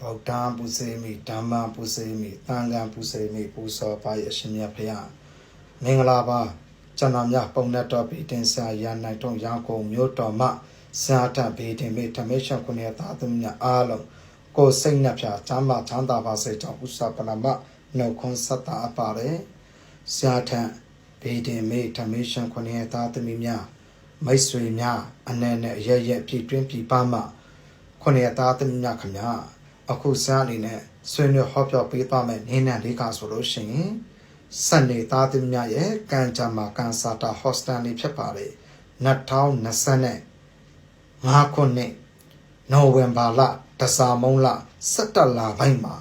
ဗုဒ္ဓံပုစေမိဓမ္မံပုစေမိသံဃံပုစေမိပူဇော်ပါရအရှင်မြတ်ဖရာမင်္ဂလာပါကျွန်တော်များပုံနဲ့တော်ပြီးတင်စာရနိုင်တော့ရောင်းကုန်မြို့တော်မှစာတဘေးတင်မိဓမေရှခုနှစ်သားသမီးများအားလုံးကိုယ်စိတ်နှပြချမ်းသာချမ်းသာပါစေကြောင်းဥစ္စာပနမနှုတ်ခွန်းဆက်တာအပ်ပါတယ်ဆရာထံဘေးတင်မိဓမေရှခုနှစ်သားသမီးများမိတ်ဆွေများအ내နဲ့အရရက်ပြည်တွင်းပြည်ပမှခုနှစ်သားသမီးများခင်ဗျာ အခုစားအနေနဲ့ဆွေးနွေးဟောပြောပေးသွားမယ်နင်းနဲ့လေးကဆိုလို့ရှိရင်စနေသားသမီးများရဲ့ကံကြမ္မာကန်စာတာဟော့စတန်လေးဖြစ်ပါတယ်2020နဲ့5ခုနှစ်နိုဝင်ဘာလတစားမုံလ17လပိုင်းမှာ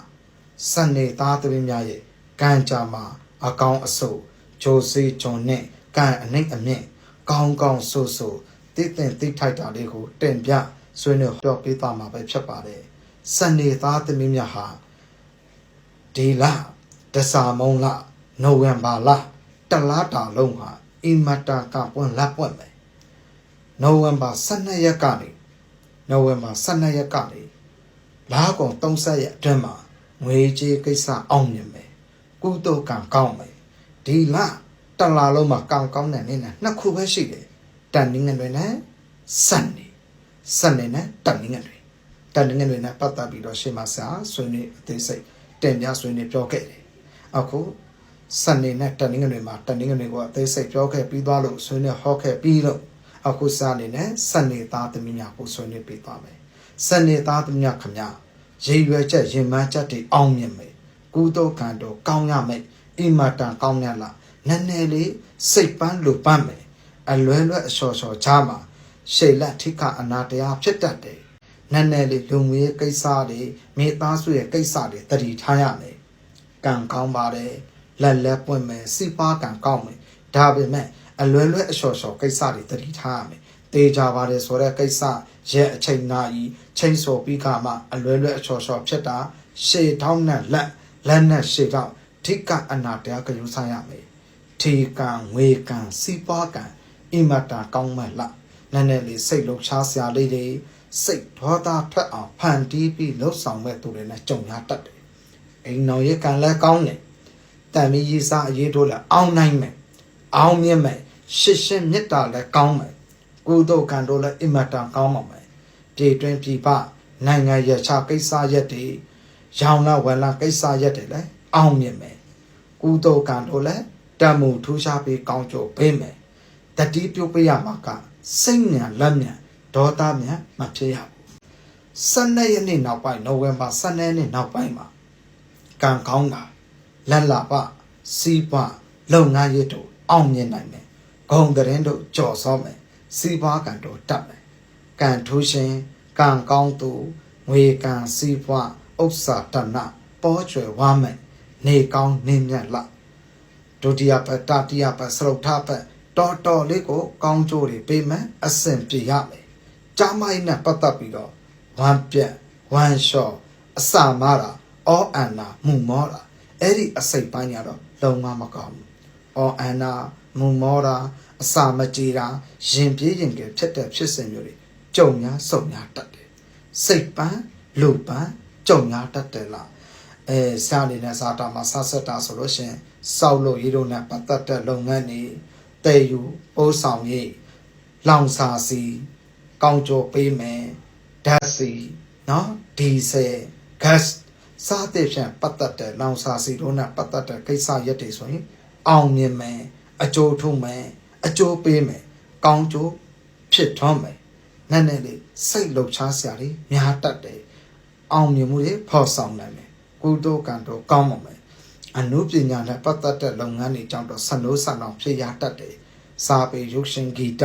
စနေသားသမီးများရဲ့ကံကြမ္မာအကောင်းအဆုပ်ဂျိုစီဂျွန်နဲ့ကံအနှိမ့်အမြင့်ကောင်းကောင်းဆူဆူတည်တင်တိထိုက်တာလေးကိုတင်ပြဆွေးနွေးပြောပေးသွားမှာပဲဖြစ်ပါတယ် စနေသားသမီးများဟာဒီလတစားမုံလနိုဝင်ဘာလတလားတာလုံးဟာအီမတာကပွင့်လက်ပွင့်မယ်နိုဝင်ဘာ12ရက်ကနေနိုဝင်ဘာ12ရက်ကနေလာကုန်30ရက်အတွင်းမှာငွေကြေးကိစ္စအောင်မြင်မယ်ကုသိုလ်ကံကောင်းမယ်ဒီလတလားလုံးမှာကံကောင်းတဲ့နေ့နဲ့နှစ်ခုပဲရှိတယ်တန်နင်းငယ်တွေနဲ့စနေစနေနဲ့တန်နင်းင ယ်တွေတန်တငယ်တွေနဲ့ပတ်သက်ပြီးတော့ရှေ့မှာစာဆွေးနွေးအသေးစိတ်တင်ပြဆွေးနွေးပြောခဲ့တယ်။အခုစနေနဲ့တန်ငယ်တွေမှာတန်ငယ်တွေကအသေးစိတ်ပြောခဲ့ပြီးသွားလို့ဆွေးနွေးဟောခဲ့ပြီးလို့အခုစာအနေနဲ့စနေသားသမီးများကိုဆွေးနွေးပြီးသွားမယ်။စနေသားသမီးများခမရေရွယ်ချက်ရင်မန်းချက်တွေအောင်မြင်မယ်။ကုသိုလ်ကံတော်ကောင်းရမယ်။အိမတန်ကောင်းရလား။နည်းနည်းလေးစိတ်ပန်းလိုပန်းမယ်။အလွယ်လွယ်အလျှော်လျှော်ချမှာရှေလက်ထိခအနာတရားဖြစ်တတ်တယ်။ နည်းနည်းလေးလူငွေကိစ္စတွေမိသားစုရဲ့ကိစ္စတွေတတိထားရမယ်။ကံကောင်းပါတယ်လက်လက်ပွင့်မယ်စိပါကံကောင်းမယ်ဒါပေမဲ့အလွယ်လွယ်အလျှော်လျှော်ကိစ္စတွေတတိထားရမယ်။တေးကြပါတယ်ဆိုတဲ့ကိစ္စရဲ့အချိန်နာဤချိန်စော်ပြီးခါမှအလွယ်လွယ်အလျှော်လျှော်ဖြစ်တာရှေထောင်းနဲ့လက်လက်နဲ့ရှေထောင်းထိကအနာတရားကယူဆိုင်ရမယ်။ထေကံငွေကံစိပါကံအင်မတာကောင်းမဲ့လားနည်းနည်းလေးစိတ်လှုပ်ရှားစရာလေးတွေ စိတ်ဒေါသထွက်အောင်ဖန်တီးပြီးလှုပ်ဆောင်မဲ့သူတွေနဲ့ကြုံရတတ်တယ်။အိမ်တော်ရဲ့ကံလည်းကောင်းတယ်။တန်မီရေးစားအရေးတို့လည်းအောင်းနိုင်မယ်။အောင်းမြင့်မယ်။ရှစ်ရှင်းမေတ္တာလည်းကောင်းမယ်။ကုသိုလ်ကံတို့လည်းအင်မတန်ကောင်းပါမယ်။ပြည်တွင်းပြည်ပနိုင်ငံရခြားကိစ္စရက်တွေရောင်လာဝယ်လာကိစ္စရက်တွေလည်းအောင်းမြင့်မယ်။ကုသိုလ်ကံတို့လည်းတံမှုထူးခြားပြီးကောင်းကြိုပေးမယ်။တတိပြုတ်ပြရမှာကစိတ်ညာလက်ညာ ဒေါသမြန်မဖြစ်ရဘူး12ရက်နေ့နောက်ပိုင်းနိုဝင်ဘာ12ရက်နေ့နောက်ပိုင်းမှာကံကောင်းတာလက်လာပစီးပွားလုပ်ငန်းရေးတို့အောင်မြင်နိုင်မယ်ဂုံတရင်တို့ကြော်စောမယ်စီးပွားကံတို့တတ်မယ်ကံထူးရှင်ကံကောင်းသူငွေကံစီးပွားဥစ္စာတဏပေါ်ကျွယ်ဝမ်းမယ်နေကောင်းနေမြတ်လာဒုတိယပတ်တတိယပတ်စရုပ်ထပတ်တော်တော်လေးကိုကောင်းကျိုးတွေပေးမယ်အဆင်ပြေရမယ် ကျမ်းမိုင်းနဲ့ပတ်သက်ပြီးတော့ဝမ်းပြက်ဝမ်းလျှော့အစာမာတာအောအန်နာမှုမောတာအဲ့ဒီအစိတ်ပိုင်းကတော့လုံးဝမကောင်းဘူးအောအန်နာမှုမောတာအစာမကြေတာရင်ပြေးရင်ကဖြစ်တဲ့ဖြစ်စဉ်မျိုးတွေကြုံများစုံများတတ်တယ်စိတ်ပန်းလူပန်းကြုံများတတ်တယ်လားအဲစားနေတဲ့စားတာမှာဆက်ဆက်တာဆိုလို့ရှရင်စောက်လို့ရေးလို့နဲ့ပတ်သက်တဲ့လုပ်ငန်းတွေတည်ယူပိုးဆောင်ရေးလောင်စာစီ ကောင်းကြောပေးမယ်ဓာတ်စီနော်ဒီဇယ်ဂတ်စားတဲ့ဖြင့်ပတ်သက်တဲ့လောင်စာစီတို့နဲ့ပတ်သက်တဲ့ကိစ္စရက်တွေဆိုရင် အောင်မြင်မယ်အကျိုးထုံးမယ်အကျိုးပေးမယ်ကောင်းကျိုးဖြစ်ထွန်းမယ်နည်းနည်းလေးစိတ်လှုပ်ရှားစရာတွေများတတ်တယ်အောင်မြင်မှုတွေဖော်ဆောင်နိုင်မယ်ကုသိုလ်ကံတော့ကောင်းပါမယ်အနုပညာနဲ့ပတ်သက်တဲ့လုပ်ငန်းတွေကြောင့်တော့ဆနိုးဆန်အောင်ဖြစ်ရတတ်တယ်စာပေရုပ်ရှင်ဂီတ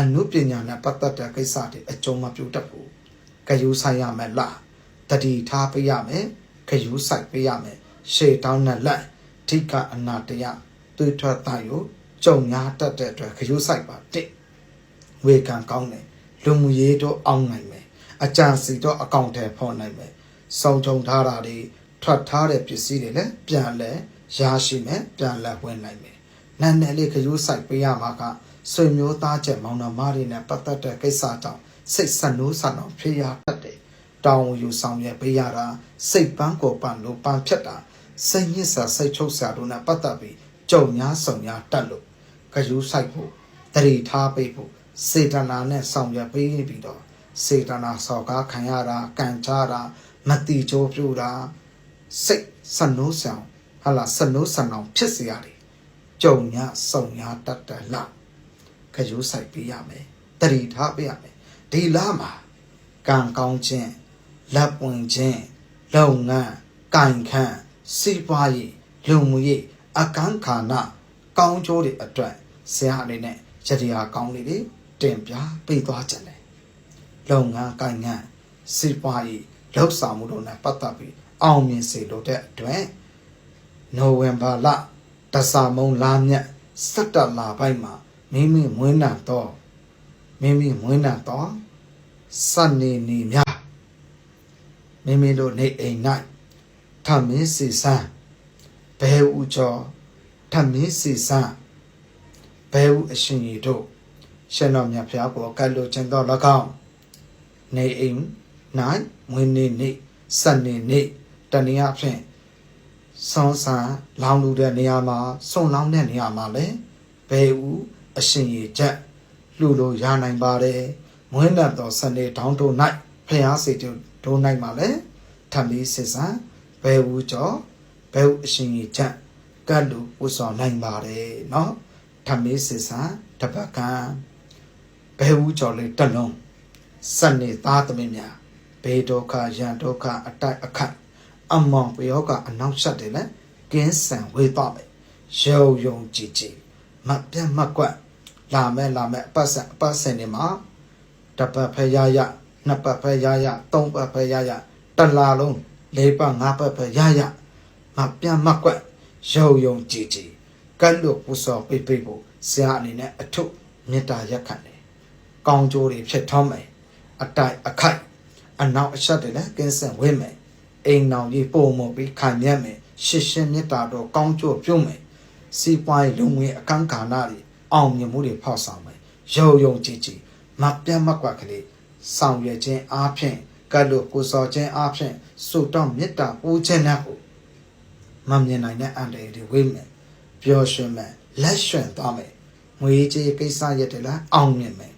အနုပညာနဲ့ပတ်သက်တဲ့ကိစ္စတွေအကျုံးမပြုတ်တတ်ဘူး။ဂယုဆိုင်ရမယ်လား။တတိထားပေးရမယ်။ဂယုဆိုင်ပေးရမယ်။ရှေ့တောင်းနဲ့လက်ထိကအနာတရတွေးထွက်တာကိုကြုံများတတ်တဲ့အတွက်ဂယုဆိုင်ပါတစ်ဝေကံကောင်းတယ်လူမှုရေးတော့အောင်နိုင်မယ်။အကြံစီတော့အကောင့်ထဲဖော်နိုင်မယ်။စုံချုံထားတာတွေထွက်ထားတဲ့ပစ္စည်းတွေလည်းပြန်လဲရရှိမယ်ပြန်လဲဝင်နိုင်မယ်။နန်းနယ်လေးဂယုဆိုင်ပေးရမှာက ဆွေမျိုးသားချက်မောင်နှမတွေနဲ့ပတ်သက်တဲ့ကိစ္စကြောင့်စိတ်ဆက်နိုးဆန်အောင်ဖြစ်ရတတ်တယ်။ဒတောင်းယူဆောင်ရွက်ပေးရတာစိတ်ပန်းကိုပန်းလို့ပန်းဖြတ်တာစိတ်ညစ်စာစိတ်ချုပ်စာတို့နဲ့ပတ်သက်ပြီးကြုံများဆုံများတက်လို့ခယူးဆိုင်ဖို့တတိထားပေးဖို့စေတနာနဲ့ဆောင်ရွက်ပေးပြီးတော့စေတနာစော်ကားခံရတာကံချတာမတိကြိုးပြူတာစိတ်စနိုးဆောင်ဟာလာစနိုးဆန်အောင်ဖြစ်စေရတယ်ကြုံများဆုံများတက်တယ်လား ခယူးဆိုင်ပေးရမယ်တတိထားပေးရမယ်ဒီလားမှာကံကောင်းခြင်းလက်ပွင့်ခြင်းလုပ်ငန်းကံခန့်စီးပွားရေးလူမှုရေးအကန့်ခါနာကောင်းကျိုးတွေအတွက်ဆရာအနေနဲ့ရတရားကောင်းလေးတွေတင်ပြပေးသွားကြတယ်လုပ်ငန်းကံခန့်စီးပွားရေးလှုပ်ဆောင်မှုတို့နဲ့ပတ်သက်ပြီးအောင်မြင်စေလိုတဲ့အတွက်နိုဝင်ဘာလတဆာမုံလာမြတ်စက်တလပိုင်းမှာ မိမိမွေးနံတော့မိမိမွေးနံတော့စနေနေများမိမိတို့နေအိမ်၌ထမင်းစီစံဘဲဥကျော်ထမင်းစီစံဘဲဥအရှင်ရီတို့ရှင်တော်မြတ်ဖျားကိုကတ်လို့ခြင်းတော်၎င်းနေအိမ်၌မွေးနေ့နေ့စနေနေ့တနည်းအားဖြင့်ဆောင်းဆန်လောင်းလူတဲ့နေရာမှာစုံလောင်းတဲ့နေရာမှာလည်းဘဲဥ အရှင်ရီချက်လှူလို့ရနိုင်ပါတယ် မွေးနတ်တော်စနေတောင်းတို့၌ဖျားစီတို့၌မှာလဲထပ်ပြီးစစ်ဆန်ဘယ်ဘူးကျော်ဘယ်ဘူးအရှင်ကြီးချက် ကတ်လူပူဆောင်နိုင်ပါတယ်เนาะထပ်ပြီးစစ်ဆန်တပတ်ကံဘယ်ဘူးကျော်လေးတက်လုံးစနေသားသမီးများဘေဒုက္ခရန်ဒုက္ခအတိုက်အခတ်အမောင်ပယောကအနောက်ဆက်တယ်လေကင်းဆန်ဝေးတော့မယ်ရုံယုံကြည်ကြည် မပြတ်မကွက်လာမဲ့လာမဲ့အပတ်ဆက်အပတ်ဆက်နေမှာတစ်ပတ်ဖဲရရနှစ်ပတ်ဖဲရရသုံးပတ်ဖဲရရတစ်လာလုံးလေးပတ်ငါးပတ်ဖဲရရမပြတ်မကွက်ရုံယုံကြည်ကြည်ကတ်လို့ပူစော်ပိတ်ပိတ်ဖို့ဆရာအနေနဲ့အထုမေတ္တာရက်ခံတယ်။ကောင်းကျိုးတွေဖြစ်ထွန်းမယ်။အတိုက်အခိုက်အနောက်အချက်တွေလည်းကင်းစင်ဝင့်မယ်။အိမ်နောင်ကြီးပုံမပြီးခံမြတ်မယ်။ရှစ်ရှင်းမေတ္တာတော့ကောင်းကျိုးပြုံးမယ်။ စီးပွားရေးလုံငွေအခန်းကဏ္ဍတွေအောင်မြင်မှုတွေဖောက်ဆောင်မယ်။ရုံယုံကြည်ကြည်မပြတ်မကွက်ကလေးဆောင်ရွက်ခြင်းအားဖြင့်ကတ်လို့ကိုယ်စော်ခြင်းအားဖြင့်ဆုတောင်းမေတ္တာပူခြင်းနဲ့ကိုမမြင်နိုင်တဲ့အန္တရာယ်တွေဝိမယ်ပျော်ရွှင်မယ်လက်ရွှင်သွားမယ်ငွေကြေးကိစ္စရက်တွေလည်းအောင်မြင်မယ်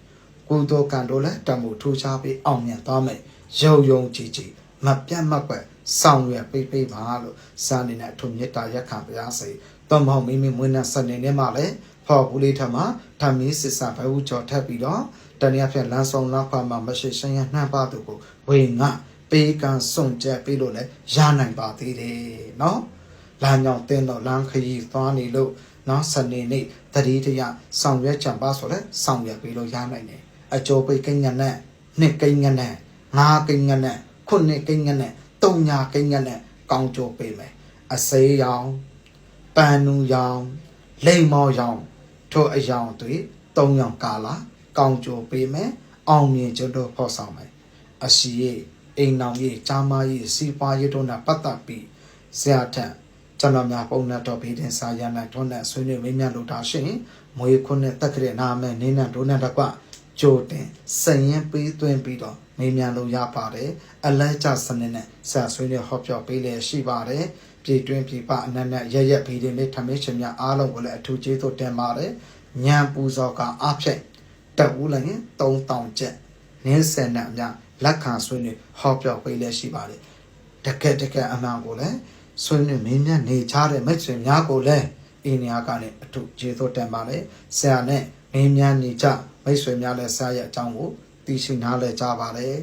ကုသိုလ်ကံတို့လည်းတမှုထူးခြားပြီးအောင်မြင်သွားမယ်ရုံယုံကြည်ကြည်မပြတ်မကွက် ဆောင်ရွက်ပိတ်ပိတ်ပါလို့စာနေနဲ့အထုမေတ္တာရက်ခံပါရစေ။တောမောင်မိမိမွေးနဲ့စနေနဲ့မှလည်းဖော်ဘူးလေးထမှာဓမ္မီစစ်စာဘဝကျော်ထပ်ပြီးတော့တနည်းဖြင့်လမ်းဆောင်လောက်ခွာမှာမရှိရှင်ရနှံ့ပါသူကိုဝေငါပေးကံစွန့်ကြက်ပြီးလို့လည်းရနိုင်ပါသေးတယ်နော်လမ်းကြောင်တင်းတော့လမ်းခရီးသွားနေလို့နော်စနေနေ့တတိတရဆောင်ရွက်ကြံပါဆိုလဲဆောင်ရွက်ပြီးလို့ရနိုင်တယ်အကျော်ပိတ်ကိန်းညနဲ့နှစ်ကိန်းညနဲ့ငါးကိန်းညနဲ့ခုနှစ်ကိန်းညနဲ့ တုံညာကိန်းညနဲ့ကောင်းကျော်ပေးမယ်အစေးရောင်ပန်နူရောင်လိမ္မော်ရောင်ထိုအယောင်တွေသုံးယောင်ကာလာကောင်းကြိုပေးမယ်အောင်မြင်ကျွတ်တို့ဖော်ဆောင်မယ်အရှိရေးအိမ်နောင်ရေးကြားမရေးစီးပွားရေးတို့နဲ့ပတ်သက်ပြီးဆရာထက်ကျွန်တော်များပုံနဲ့တော့ဘေးတင်စာရနိုင်ထွန်းတဲ့ဆွေးနွေးမေးမြန်းလို့တာရှင်မွေခွန်းနဲ့တက်ကြတဲ့နာမဲနေနဲ့ဒိုးနဲ့တကွကြိုတင်စရင်ပေးသွင်းပြီးတော့ မေးမြန်းလို့ရပါတယ်အလဲကျစနစ်နဲ့ဆရာဆွေးနွေးဟောပြောပေးလျက်ရှိပါတယ်ပြည်တွင်းပြည်ပအနက်နဲ့ရရက်ဗီဒီလေးထမင်းရှင်များအားလုံးကိုလည်းအထူးကျေးဇူးတင်ပါတယ်ညံပူဇော်ကအဖြစ်တက်ဦးလည်းရင်3000ကျပ်နင်းစင်နဲ့အများလက်ခံဆွေးနွေးဟောပြောပေးလျက်ရှိပါတယ်တကယ်တကယ်အမှန်ကိုလည်းဆွေးနွေးမင်းများနေချတဲ့မိတ်ဆွေများကိုလည်းအင်းညာကနေအထူးကျေးဇူးတင်ပါတယ်ဆရာနဲ့မင်းများနေချမိတ်ဆွေများလည်းဆရာရဲ့အကြောင်းကို သိရှိနားလည်ကြပါတယ်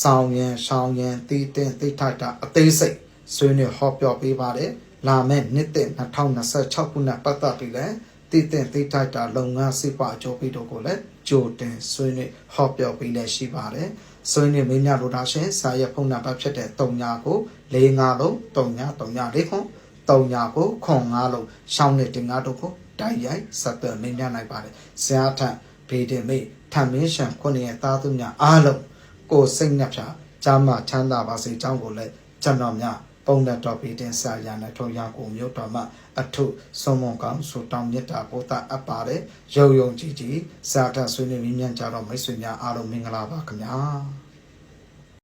ဆောင်ရင်ရှောင်းရင်တီးတင်သိထိုက်တာအသေးစိတ်ဆွေးနွေးဟောပြောပေးပါတယ်လာမယ့်နှစ်သက်2026ခုနှစ်ပတ်သက်ပြီးလည်းတည်တဲ့သိထိုက်တာလုပ်ငန်းစိပအကျိုးပေးတို့ကိုလည်းကြိုတင်ဆွေးနွေးဟောပြောပေးလည်းရှိပါတယ်။ဆွေးနွေးမင်းများလို့တာရှင်စာရဲ့ဖုန်းနံပါတ်ဖြစ်တဲ့3ညာကို45လုံး3ညာ3ညာလေးခွန်3ညာကိုခွန်5လုံးရှောင်းတဲ့တင်5တို့ကိုတိုက်ရိုက်ဆက်သွယ်မင်းများနိုင်ပါတယ်။ဆရာထံဘေးတင်မိ ထမင်းရှံခုနှစ်ရဲ့သားသူများအားလုံးကိုစိတ်နှက်ဖြာဂျာမချမ်းသာပါစေကြောင်းကိုလည်းကျွန်တော်များပုံနဲ့တော်ပြီးတင်စာရနဲ့ထုံရကိုမြို့တော်မှာအထုဆုံးမကောင်းဆိုတောင်းမြတ်တာပို့တာအပ်ပါတယ်ရုံယုံကြည်ကြည်စာထဆွေးနွေးမြင်းမြန်းကြတော့မိတ်ဆွေများအားလုံးမင်္ဂလာပါခင်ဗျာ